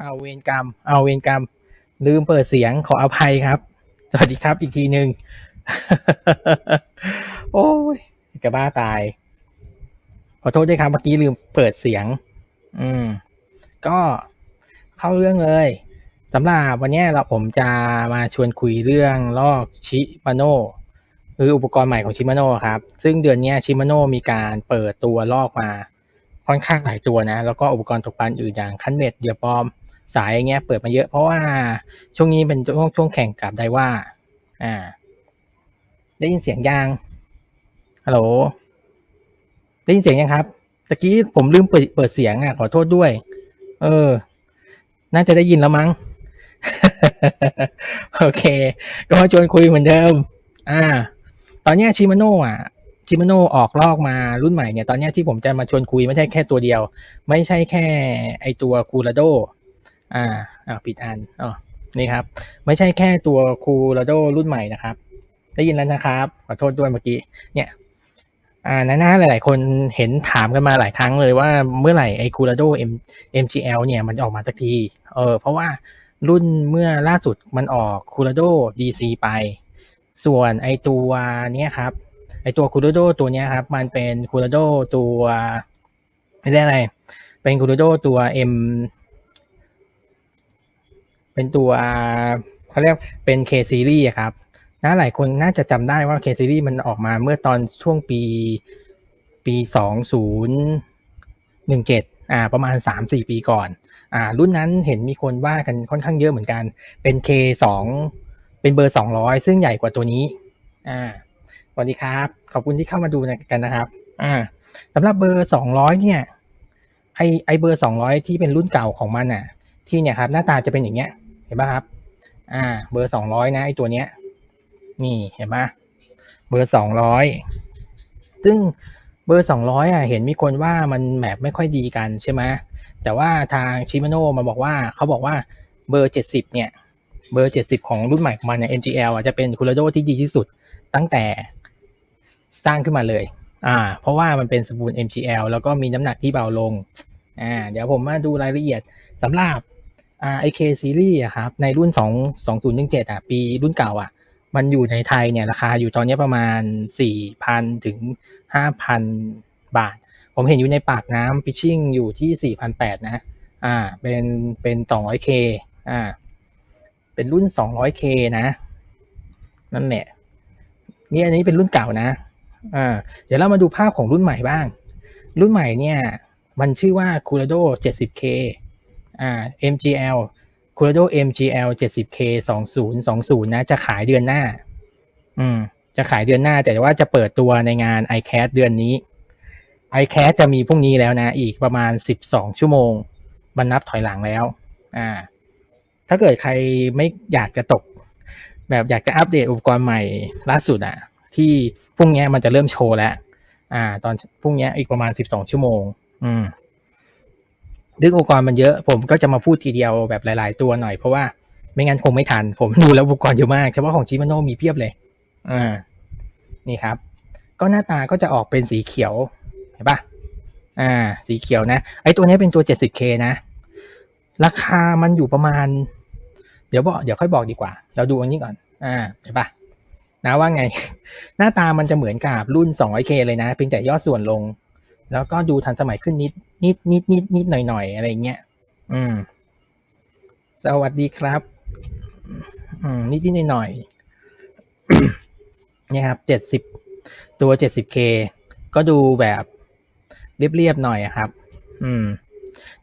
เอาเวรกรรม เอาเวรกรรม ลืมเปิดเสียงขออภัยครับ สวัสดีครับอีกทีหนึ่งโอ้ยกระบ้าตาย ขอโทษด้วยครับเมื่อกี้ลืมเปิดเสียง อืม ก็เข้าเรื่องเลยสำหรับวันนี้เราผมจะมาชวนคุยเรื่องลอกชิมาโนคืออุปกรณ์ใหม่ของชิมาโนครับ ซึ่งเดือนนี้ชิมาโนมีการเปิดตัวลอกมาค่อนข้างหลายตัวนะ แล้วก็อุปกรณ์ตกปลาอื่นอย่างคันเบ็ดเดียวปลอม สายอย่างเงี้ยเปิดมาเยอะเพราะว่าช่วงนี้เป็นช่วงช่วงแข่งกับไดว่า อ่า ได้ยินเสียงยังฮัลโหลได้ยินเสียงยังครับตะกี้ผมลืมเปิดเปิดเสียงอะขอโทษด้วย เออ น่าจะได้ยินแล้วมั้ง โอเค ก็มาชวนคุยเหมือนเดิม อ่า ตอนนี้ชิมาโน่อะชิมาโน่ออกลอกมารุ่นใหม่เนี่ย ตอนนี้ที่ผมจะมาชวนคุยไม่ใช่แค่ตัวเดียว ไม่ใช่แค่ไอตัวคูลาโด อ่าอ่าปิดอันอ๋อนี่ครับ ไม่ใช่แค่ตัวคูลาโดรุ่นใหม่นะครับ ได้ยินแล้วนะครับ ขอโทษด้วยเมื่อกี้ เนี่ย อ่านะนะหลายๆ คนเห็นถามกันมาหลายครั้งเลยว่าเมื่อไหร่ไอ้คูลาโด M MGL เนี่ยมันจะออกมาสักที เออ เพราะว่ารุ่นเมื่อล่าสุดมันออกคูลาโด DC ไป ส่วนไอตัวเนี้ยครับ ไอตัวคูลาโดตัวเนี้ยครับ มันเป็นคูลาโดตัวไม่ได้อะไร เป็นคูลาโดตัว M เป็นตัวเขาเรียกเป็น K series อะครับนะหลายคนน่าจะจำได้ว่า K series มันออกมาเมื่อตอนช่วงปีปีสองศูนย์หนึ่งเจ็ดอ่าประมาณสามสี่ปีก่อนอ่ารุ่นนั้นเห็นมีคนว่ากันค่อนข้างเยอะเหมือนกัน เป็น K สองเป็นเบอร์สองร้อยซึ่งใหญ่กว่าตัวนี้อ่าสวัสดีครับ ขอบคุณที่เข้ามาดูกันนะครับอ่าสำหรับเบอร์สองร้อยเนี่ยไอไอเบอร์สองร้อยที่เป็นรุ่นเก่าของมันอะ ที่เนี่ยครับหน้าตาจะเป็นอย่างเงี้ย ห็นป่ะครับ อ่า เบอร์สองร้อยนะไอตัวเนี้ย นี่เห็นป่ะเบอร์สองร้อยซึ่งเบอร์สองร้อยอะเห็นมีคนว่ามันแมปไม่ค่อยดีกันใช่ไหมแต่ว่าทางชิมาโน่มาบอกว่าเขาบอกว่าเบอร์เจ็ดสิบเนี่ย เบอร์เจ็ดสิบของรุ่นใหม่ของมันเนี่ย MGL อะจะเป็นคูลาโดที่ดีที่สุดตั้งแต่สร้างขึ้นมาเลย อ่า เพราะว่ามันเป็นสปูล MGL แล้วก็มีน้ำหนักที่เบาลง อ่า เดี๋ยวผมมาดูรายละเอียดสำหรับ อ่า IK series อะครับในรุ่น 2 2017อะปีรุ่นเก่าอะ มันอยู่ในไทยเนี่ยราคาอยู่ตอนนี้ประมาณ 4,000 ถึง 5,000 บาท ผมเห็นอยู่ในปากน้ำพิชชิ่งอยู่ที่ 4,800 นะ อ่า เป็นเป็น 200K อ่า เป็นรุ่น 200K นะ นั่นแหละนี่อันนี้เป็นรุ่นเก่านะ อ่า เดี๋ยวเรามาดูภาพของรุ่นใหม่บ้าง รุ่นใหม่เนี่ย มันชื่อว่า Curado 70K อ่า MGL Curado MGL 70K 2020 นะ จะขายเดือนหน้า อืม จะขายเดือนหน้า แต่ว่าจะเปิดตัวในงาน iCast เดือนนี้ iCast จะมีพรุ่งนี้แล้วนะ อีกประมาณ 12 ชั่วโมง มันนับถอยหลังแล้ว อ่า ถ้าเกิดใครไม่อยากจะตก แบบอยากจะอัปเดตอุปกรณ์ใหม่ล่าสุดอะที่พรุ่งนี้มันจะเริ่มโชว์แล้ว อ่า ตอนพรุ่งนี้อีกประมาณ 12 ชั่วโมง อืม ดึงอุปกรณ์มันเยอะ ผมก็จะมาพูดทีเดียวแบบหลาย ๆ ตัวหน่อยเพราะว่าไม่งั้นคงไม่ทัน ผมดูแล้วอุปกรณ์เยอะมากเฉพาะของจิมาโนมีเพียบเลย อ่า นี่ครับ ก็หน้าตาก็จะออกเป็นสีเขียวเห็นปะอ่า สีเขียวนะ ไอตัวนี้เป็นตัว 70K นะ ราคามันอยู่ประมาณ เดี๋ยวบอกเดี๋ยวค่อยบอกดีกว่า เราดูอันนี้ก่อน อ่าเห็นปะนะว่าไง หน้าตามันจะเหมือนกับรุ่น 200K เลยนะ เพียงแต่ย่อส่วนลง แล้วก็ดูทันสมัยขึ้นนิด นิดนิดนิดนิดหน่อยหน่อยอะไรเงี้ยอืม สวัสดีครับ อืม นิดนิดหน่อยหน่อยเนี่ยครับเจ็ดสิบตัวเจ็ดสิบเคก็ดูแบบเรียบๆหน่อยครับ อืม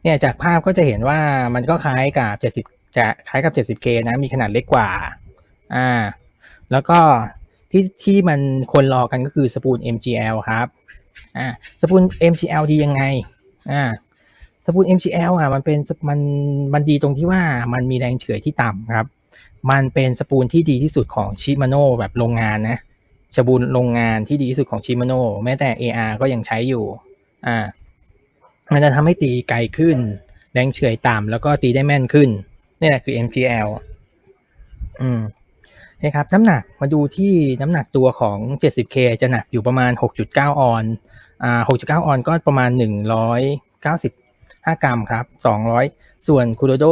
เนี่ยจากภาพก็จะเห็นว่ามันก็คล้ายกับเจ็ดสิบจะคล้ายกับเจ็ดสิบเคนะ มีขนาดเล็กกว่า อ่า แล้วก็ที่ที่มันคนรอกันก็คือสปูล MGL ครับ อ่าสปูล MGL ดียังไงอ่าสปูล MGL อะมันเป็นมันมันดีตรงที่ว่ามันมีแรงเฉื่อยที่ต่ำครับ มันเป็นสปูลที่ดีที่สุดของชิมาโน่แบบโรงงานนะสปูลโรงงานที่ดีที่สุดของชิมาโน่แม้แต่ AR ก็ยังใช้อยู่อ่ามันจะทำให้ตีไกลขึ้น แรงเฉื่อยต่ำแล้วก็ตีได้แม่นขึ้นนี่แหละคือ MGL อืม นะครับน้ำหนักมาดูที่น้ำหนักตัวของ 70K จะหนักอยู่ประมาณ 6.9 ออนอ่า6.9 ออนก็ประมาณ 195 กรัมครับ 200 ส่วนคูโรโด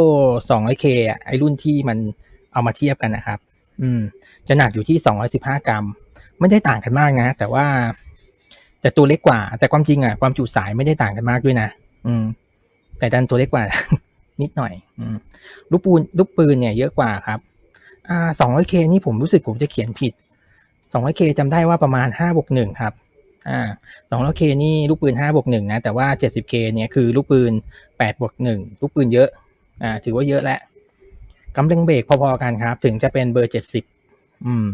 200K ไอรุ่นที่มันเอามาเทียบกันนะครับ อืม จะหนักอยู่ที่ 215 กรัม ไม่ได้ต่างกันมากนะ แต่ว่า แต่ตัวเล็กกว่า แต่ความจริงอะความจุสายไม่ได้ต่างกันมากด้วยนะ อืม แต่ดันตัวเล็กกว่า นิดหน่อย อืม ลูกปืน ลูกปืนเนี่ยเยอะกว่าครับ อ่า 200K นี่ผมรู้สึกผมจะเขียนผิด 200K จำได้ว่าประมาณ5บวก1ครับอ่า 200K นี่ลูกปืน5บวก1นะ แต่ว่า 70K เนี่ยคือลูกปืน8บวก1ลูกปืนเยอะอ่าถือว่าเยอะแล้วกำลังเบรกพอๆกันครับ ถึงจะเป็นเบอร์70อืม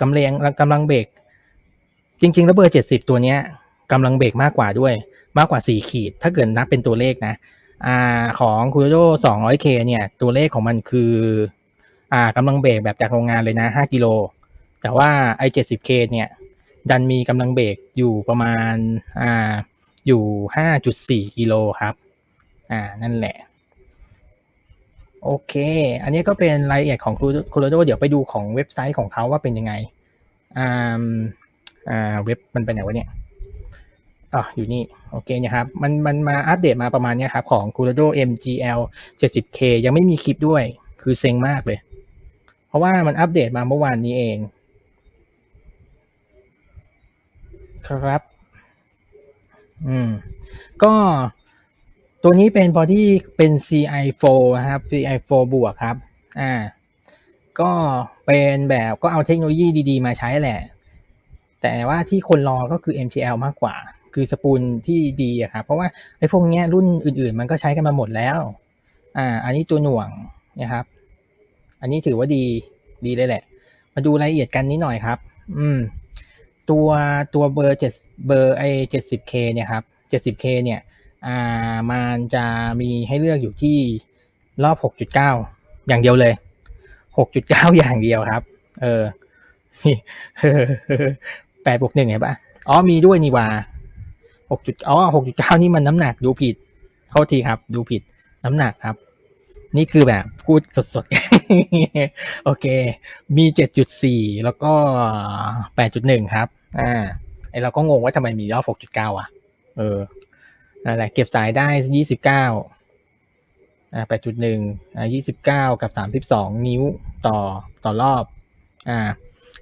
กำลังกำลังเบรกจริงๆ แล้วเบอร์70ตัวเนี้ยกำลังเบรกมากกว่าด้วย มากกว่า4ขีด ถ้าเกิดนับเป็นตัวเลขนะ อ่า ของคูโรโด 200K เนี่ย ตัวเลขของมันคือ อ่ากำลังเบรกแบบจากโรงงานเลยนะ 5 กิโล แต่ว่าไอ้ 70K เนี่ย ดันมีกำลังเบรกอยู่ประมาณอ่าอยู่ 5.4 กิโลครับ อ่า นั่นแหละ โอเค อันนี้ก็เป็นรายละเอียดของ Colorado เดี๋ยวไปดูของเว็บไซต์ของเขาว่าเป็นยังไง อ่า อ่า เว็บมันไปไหนวะเนี่ยอ๋ออยู่นี่ โอเคนี่ยครับ มัน มันมาอัปเดตมาประมาณเนี้ยครับ ของ Colorado MGL 70K ยังไม่มีคลิปด้วย คือเซ็งมากเลย เพราะว่ามันอัปเดตมาเมื่อวานนี้เอง ครับ อืม ก็ตัวนี้เป็นบอดี้เป็น CI4 นะครับ CI4 บวกครับ อ่า ก็เป็นแบบก็เอาเทคโนโลยีดีๆ มาใช้แหละ แต่ว่าที่คนรอก็คือ MTL มากกว่า คือสปูลที่ดีครับ เพราะว่าไอ้พวกเนี้ยรุ่นอื่นๆ มันก็ใช้กันมาหมดแล้ว อ่า อันนี้ตัวหน่วงนะครับ อันนี้ถือว่าดีดีเลยแหละ มาดูรายละเอียดกันนิดหน่อยครับ อืม ตัวตัวเบอร์เจ็ดเบอร์ไอเจ็ดสิบเคเนี่ยครับเจ็ดสิบเคเนี่ย อ่ามันจะมีให้เลือกอยู่ที่รอบหกจุดเก้าอย่างเดียวเลยหกจุดเก้าอย่างเดียวครับ เออแปดบวกหนึ่งเห็นปะอ๋อมีด้วยนี่ว่าหกจุดอ๋อหกจุดเก้านี่มันน้ำหนักดูผิดโทษทีครับ ดูผิดน้ำหนักครับ นี่คือแบบพูดสดๆ โอเค มีเจ็ดจุดสี่แล้วก็แปดจุดหนึ่งครับ อ่า ไอเราก็งงว่าทำไมมีรอบหกจุดเก้าอะ เออนั่นแหละเก็บสายได้ยี่สิบเก้าอ่าแปดจุดหนึ่งอ่ายี่สิบเก้ากับสามสิบสองนิ้วต่อต่อรอบ อ่า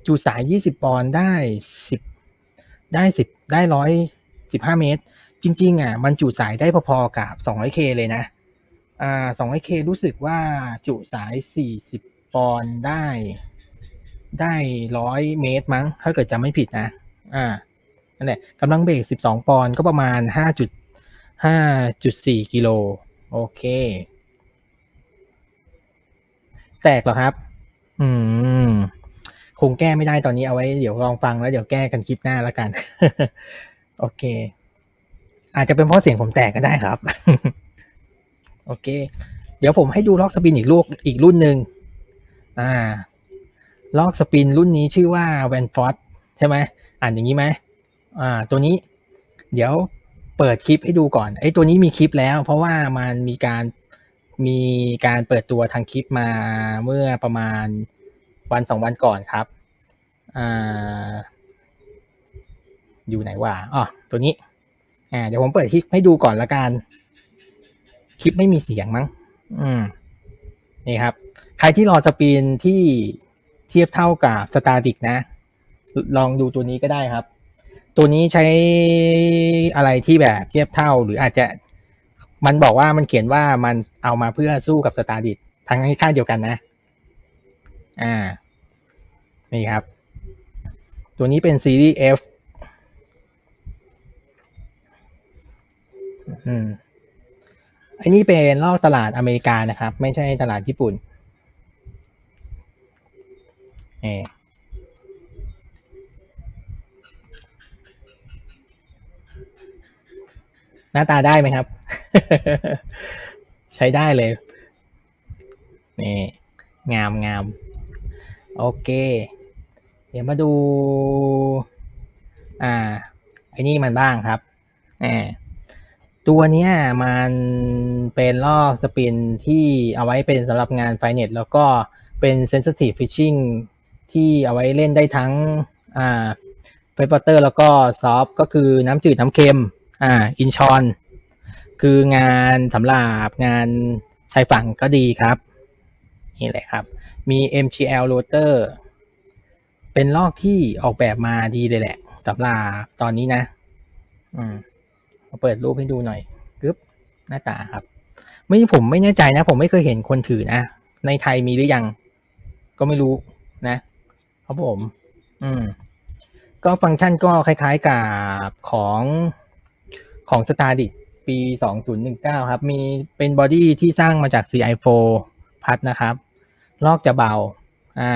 จูสายยี่สิบปอนด์ได้สิได้สิได้ร้อยสิบห้าเมตร จริง ๆ อะ มันจุสายได้พอๆกับสองร้อยเคเลยนะ อ่าสองร้อเครู้สึกว่าจุสายสี่สิบปอนด์ได้ ได้ร้อยเมตรมั้ง ถ้าเกิดจำไม่ผิดนะ อ่า นั่นแหละกำลังเบรกสิบสองปอนด์ก็ประมาณห้าจุดห้าจุดสี่กิโล โอเค แตกเหรอครับ อืม คงแก้ไม่ได้ตอนนี้เอาไว้เดี๋ยวลองฟังแล้วเดี๋ยวแก้กันคลิปหน้าแล้วกัน โอเค อาจจะเป็นเพราะเสียงผมแตกก็ได้ครับ โอเค เดี๋ยวผมให้ดูล็อกสปินอีกลูกอีกรุ่นหนึ่งอ่าล็อกสปินรุ่นนี้ชื่อว่าแวนฟอร์ดใช่ไหมอ่านอย่างนี้ไหมอ่า ตัวนี้ เดี๋ยวเปิดคลิปให้ดูก่อนไอ้ตัวนี้มีคลิปแล้ว เพราะว่ามันมีการมีการเปิดตัวทางคลิปมาเมื่อประมาณวันสองวันก่อนครับอ่าอยู่ไหนวะอ๋อตัวนี้อ่าเดี๋ยวผมเปิดคลิปให้ดูก่อนละกัน ลิปไม่มีเสียงมั้ง อืม นี่ครับ ใครที่รอสปีนที่เทียบเท่ากับสตาติกนะ ลองดูตัวนี้ก็ได้ครับ ตัวนี้ใช้อะไรที่แบบเทียบเท่าหรืออาจจะมันบอกว่ามันเขียนว่ามันเอามาเพื่อสู้กับสตาดิกทั้งค่าเดียวกันนะ อ่า นี่ครับ ตัวนี้เป็นซีรีส์ F อืม อันนี้เป็นลอกตลาดอเมริกานะครับ ไม่ใช่ตลาดญี่ปุ่นเอหน้าตาได้ไหมครับ ใช้ได้เลย นี่ งามงามโอเค เดี๋ยวมาดู อ่าไอ้นี่มันบ้างครับอ่า ตัวเนี้ยมันเป็นลอกสปินที่เอาไว้เป็นสำหรับงานไฟเน็ตแล้วก็เป็น sensitive fishing ที่เอาไว้เล่นได้ทั้งอ่าไฟบอเตอร์แล้วก็ซอฟก็คือน้ำจืดน้ำเค็มอ่าอินชอน คืองานสำหรับงานชายฝั่งก็ดีครับ นี่แหละครับ มี MGL rotor เป็นลอกที่ออกแบบมาดีเลยแหละสำหรับตอนนี้นะ อืม เปิดรูปให้ดูหน่อยปึ๊บหน้าตาครับ ไม่ผมไม่แน่ใจนะ ผมไม่เคยเห็นคนถือนะ ในไทยมีหรือยัง ก็ไม่รู้นะครับผม อืม ก็ฟังก์ชันก็คล้ายๆกับของของ s t a r d i s ปี 2019 ครับ มีเป็นบอดี้ที่สร้างมาจาก CI4 พัดนะครับ ลอกจะเบา อ่า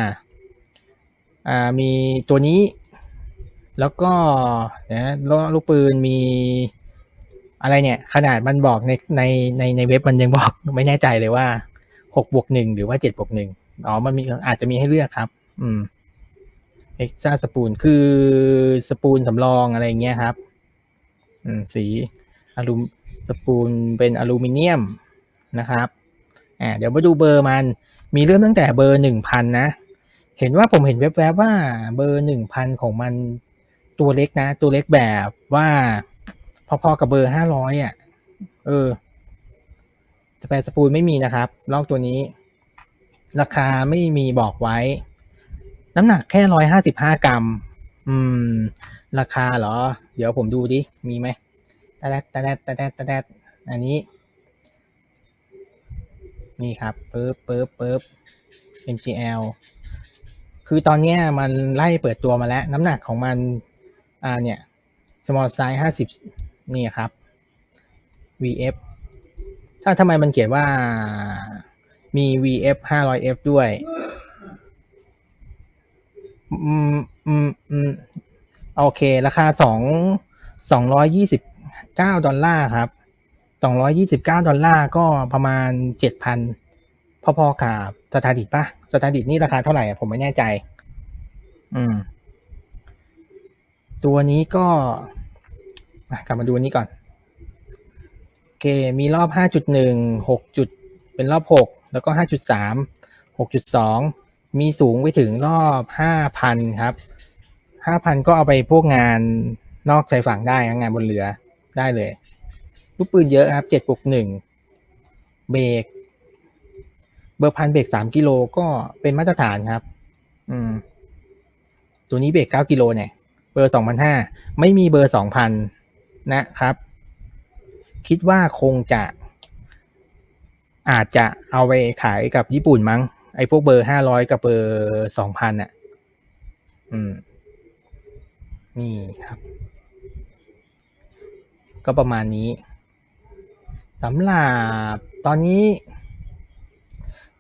อ่า มีตัวนี้ แล้วก็นะลลูกปืนมี อะไรเนี่ย ขนาดมันบอกในในในในเว็บมันยังบอกไม่แน่ใจเลยว่า6บวกหนึ่งหรือว่า7บวกหนึ่งอ๋อมันมีอาจจะมีให้เลือกครับ อืมเอ็กซ่าสปูนคือสปูนสำรองอะไรเงี้ยครับ อืมสีอลูสปูนเป็นอลูมิเนียมนะครับอ่าเดี๋ยวมาดูเบอร์มัน มีเริ่มตั้งแต่เบอร์หนึ่งพันนะ เห็นว่าผมเห็นแวบๆว่าเบอร์หนึ่งพันของมันตัวเล็กนะ ตัวเล็กแบบว่า พอๆกับเบอร์ห้าร้อยอะ เออ สเปรสปูนไม่มีนะครับ ลอกตัวนี้ ราคาไม่มีบอกไว้ น้ำหนักแค่ร้อยห้าสิบห้ากรัม อืม ราคาเหรอ เดี๋ยวผมดูดิ มีไหมตะแดดตะแดดตะแดดตะแดดอันนี้ นี่ครับปึ๊บปึ๊บปึ๊บ MGL คือตอนนี้มันไล่เปิดตัวมาแล้ว น้ำหนักของมัน อ่าเนี่ย small size ห้าสิบ นี่ครับ VF ถ้าทำไมมันเขียนว่ามี VF 500F ด้วย อืมอืมอืมโอเค ราคาสองสองร้อยยี่สิบเก้าดอลลาร์ครับสองร้อยยี่สิบเก้าดอลลาร์ก็ประมาณเจ็ดพันพอๆกับสตาร์ดิตปะสตาร์ดิตนี่ราคาเท่าไหร่ผมไม่แน่ใจ อืม ตัวนี้ก็ กลับมาดูอันนี้ก่อน โอเค มีรอบ 5.1 6จุดเป็นรอบ 6 แล้วก็ 5.3 6.2 มีสูงไปถึงรอบ 5,000 ครับ 5,000 ก็เอาไปพวกงานนอกชายฝั่งได้งานบนเรือได้เลยลูกปืนเยอะครับ7บวก1เบรกเบอร์พันเบรก3กิโลก็เป็นมาตรฐานครับ อืม ตัวนี้เบรก9กิโลเนี่ย เบอร์2,500 ไม่มีเบอร์2,000 นะครับ คิดว่าคงจะ อาจจะเอาไปขายกับญี่ปุ่นมั้ง ไอ้พวกเบอร์500กับเบอร์2,000อะ อืม นี่ครับ ก็ประมาณนี้สำหรับตอนนี้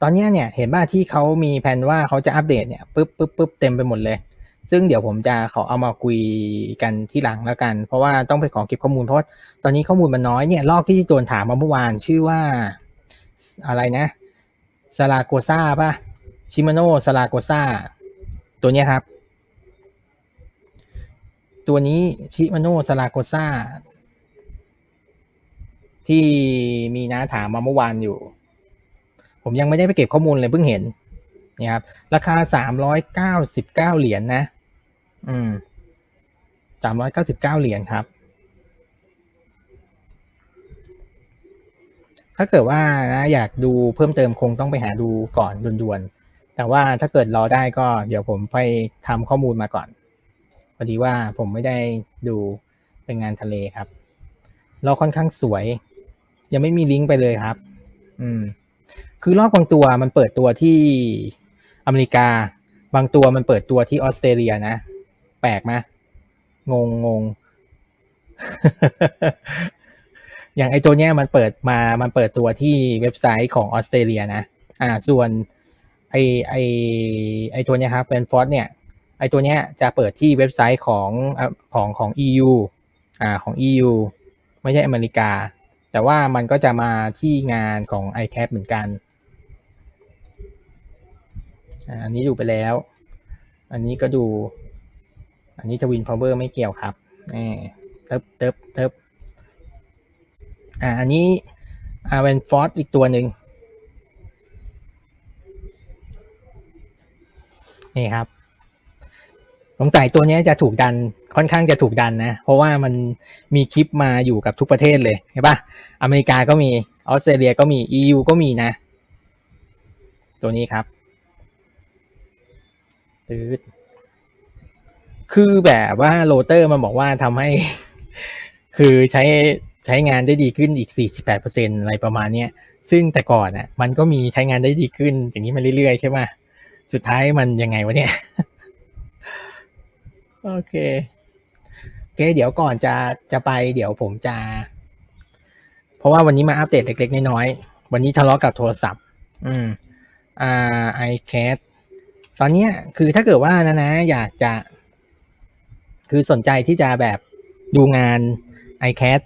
ตอนนี้เนี่ย เห็นว่าที่เขามีแผนว่าเขาจะอัปเดตเนี่ยปึ๊บปึ๊บปึ๊บเต็มไปหมดเลย ซึ่งเดี๋ยวผมจะขอเอามาคุยกันที่หลังแล้วกัน เพราะว่าต้องไปขอเก็บข้อมูลเพราะตอนนี้ข้อมูลมันน้อยเนี่ยลอกที่โดนถามมาเมื่อวานชื่อว่าอะไรนะซาลาโกซาป่ะชิมาโนซาลาโกซาตัวเนี้ยครับ ตัวนี้ชิมาโนซาลาโกซาที่มีน้าถามมาเมื่อวานอยู่ ผมยังไม่ได้ไปเก็บข้อมูลเลยเพิ่งเห็นนี่ครับราคาสามร้อยเก้าสิบเก้าเหรียญนนะ อืมสามร้อยเก้าสิบเก้าเหรียญครับ ถ้าเกิดว่านะอยากดูเพิ่มเติมคงต้องไปหาดูก่อนด่วนๆ แต่ว่าถ้าเกิดรอได้ก็เดี๋ยวผมไปทำข้อมูลมาก่อน พอดีว่าผมไม่ได้ดูเป็นงานทะเลครับ เราค่อนข้างสวย ยังไม่มีลิงก์ไปเลยครับ อืม คือรอบบางตัวมันเปิดตัวที่อเมริกา บางตัวมันเปิดตัวที่ออสเตรเลียนะ ปลกไหมงงงงอย่างไอตัวเนี้ยมันเปิดมา มันเปิดตัวที่เว็บไซต์ของออสเตรเลียนะ อ่า ส่วนไอไอไอตัวเนี้ยครับเป็นฟอสเนี่ย ไอตัวเนี้ยจะเปิดที่เว็บไซต์ของของของ EU อ่า ของ EU ไม่ใช่อเมริกา แต่ว่ามันก็จะมาที่งานของ iCap เหมือนกัน อันนี้ดูไปแล้ว อันนี้ก็ดู อันนี้จะวินพาวเวอร์ไม่เกี่ยวครับนี่เติบเติบเติบอ่าอันนี้อ่าเป็นฟอสอีกตัวหนึ่งนี่ครับสงสัยตัวนี้จะถูกดันค่อนข้างจะถูกดันนะ เพราะว่ามันมีคลิปมาอยู่กับทุกประเทศเลยเห็นปะอเมริกาก็มีออสเตรเลียก็มี EU ก็มีนะ ตัวนี้ครับตืด คือแบบว่าโรเตอร์มันบอกว่าทำให้ คือใช้ใช้งานได้ดีขึ้นอีก 48%อะไรประมาณเนี้ย ซึ่งแต่ก่อนอะ มันก็มีใช้งานได้ดีขึ้น อย่างนี้มาเรื่อยๆ ใช่ไหมสุดท้ายมันยังไงวะเนี่ย โอเคโอเคเดี๋ยวก่อนจะจะไปเดี๋ยวผมจะ เพราะว่าวันนี้มาอัปเดตเล็ก ๆ น้อยๆ วันนี้ทะเลาะกับโทรศัพท์ อืมอ่า iCat ตอนเนี้ยคือถ้าเกิดว่านะนะ อยากจะ คือสนใจที่จะแบบดูงาน iCat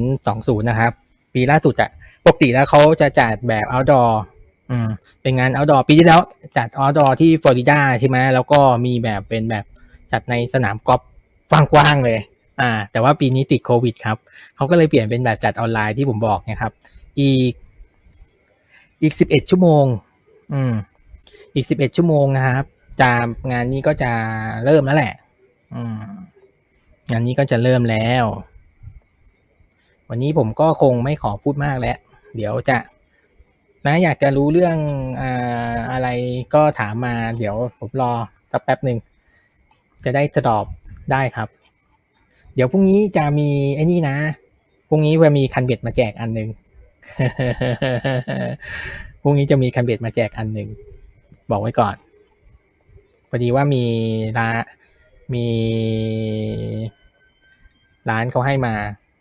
2020 นะครับ ปีล่าสุดอะปกติแล้วเขาจะจัดแบบ outdoor อืมเป็นงาน outdoor ปีที่แล้วจัด outdoor ที่ฟลอริดาใช่ไหมแล้วก็มีแบบเป็นแบบจัดในสนามกอล์ฟกว้างๆเลย อ่า แต่ว่าปีนี้ติดโควิดครับเขาก็เลยเปลี่ยนเป็นแบบจัดออนไลน์ที่ผมบอกนะครับ อีก อีก11ชั่วโมง อืม อีก11ชั่วโมงนะครับจะงานนี้ก็จะเริ่มแล้วแหละ งานนี้ก็จะเริ่มแล้ว วันนี้ผมก็คงไม่ขอพูดมากแล้ว เดี๋ยวจะ นะอยากจะรู้เรื่องอ่าอะไรก็ถามมา เดี๋ยวผมรอสักแป๊บหนึ่ง จะได้ตอบได้ครับ เดี๋ยวพรุ่งนี้จะมีไอ้นี่นะ พรุ่งนี้จะมีคันเบ็ดมาแจกอันหนึ่งพรุ่งนี้จะมีคันเบ็ดมาแจกอันหนึ่ง บอกไว้ก่อนพอดีว่ามีร้าน มีร้านเขาให้มา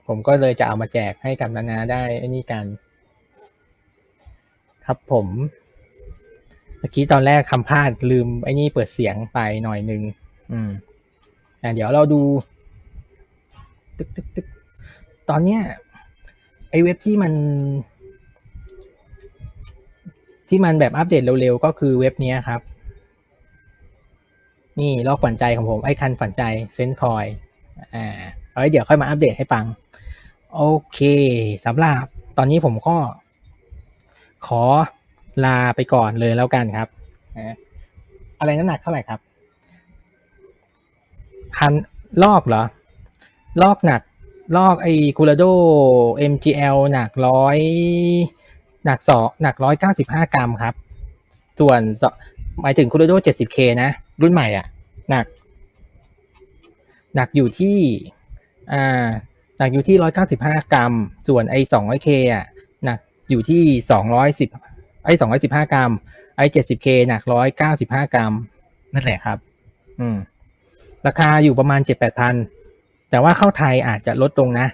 ผมก็เลยจะเอามาแจกให้กับนานาได้ไอ้นี่กัน ครับผม เมื่อกี้ตอนแรกคำพลาดลืมไอ้นี่เปิดเสียงไปหน่อยนึง อืมอ่เดี๋ยวเราดู ตึกตึกตึกตอนเนี้ยไอ้เว็บที่มัน ที่มันแบบอัปเดตเร็วๆ ก็คือเว็บนี้ครับ นี่ลอกฝันใจของผม ไอ้คันฝันใจเซนคอยอ่าเอาไว้เดี๋ยวค่อยมาอัปเดตให้ฟัง โอเคสำหรับตอนนี้ผมก็ ขอลาไปก่อนเลยแล้วกันครับอะไรน้ำหนักเท่าไหร่ครับ คันลอกเหรอ ลอกหนัก ลอกไอ้คูลาโด MGL หนักร้อยหนักสองหนักร้อยเก้าสิบห้ากรัมครับ ส่วนหมายถึงคูลาโด 70K นะ รุ่นใหม่อะ หนัก หนักอยู่ที่อ่าหนักอยู่ที่ร้อยเก้าสิบห้ากรัม ส่วนไอสองร้อยเคอะหนักอยู่ที่สองร้อยสิบไอสองร้อยสิบห้ากรัม ไอเจ็ดสิบเคหนักร้อยเก้าสิบห้ากรัม นั่นแหละครับ อืม ราคาอยู่ประมาณเจ็ดแปดพันแต่ว่าเข้าไทยอาจจะลดลงนะ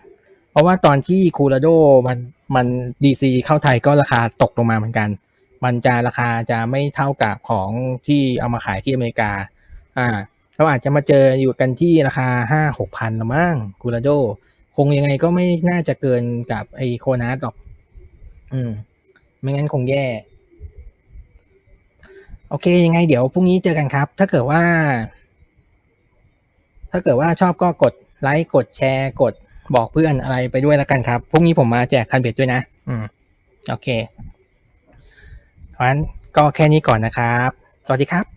เพราะว่าตอนที่คูลาโดมันมันดีซีเข้าไทยก็ราคาตกลงมาเหมือนกัน มันจะราคาจะไม่เท่ากับของที่เอามาขายที่อเมริกา อ่าเราอาจจะมาเจออยู่กันที่ราคาห้าหกพันละมั้งคูลาโด คงยังไงก็ไม่น่าจะเกินกับไอโคนัสหรอก อืม ไม่งั้นคงแย่ โอเค ยังไงเดี๋ยวพรุ่งนี้เจอกันครับ ถ้าเกิดว่า ถ้าเกิดว่าชอบก็กดไลค์ กดแชร์ กดบอกเพื่อนอะไรไปด้วยแล้วกันครับ พรุ่งนี้ผมมาแจกคันเบ็ดด้วยนะ อืม โอเค เพราะฉะนั้นก็แค่นี้ก่อนนะครับ สวัสดีครับ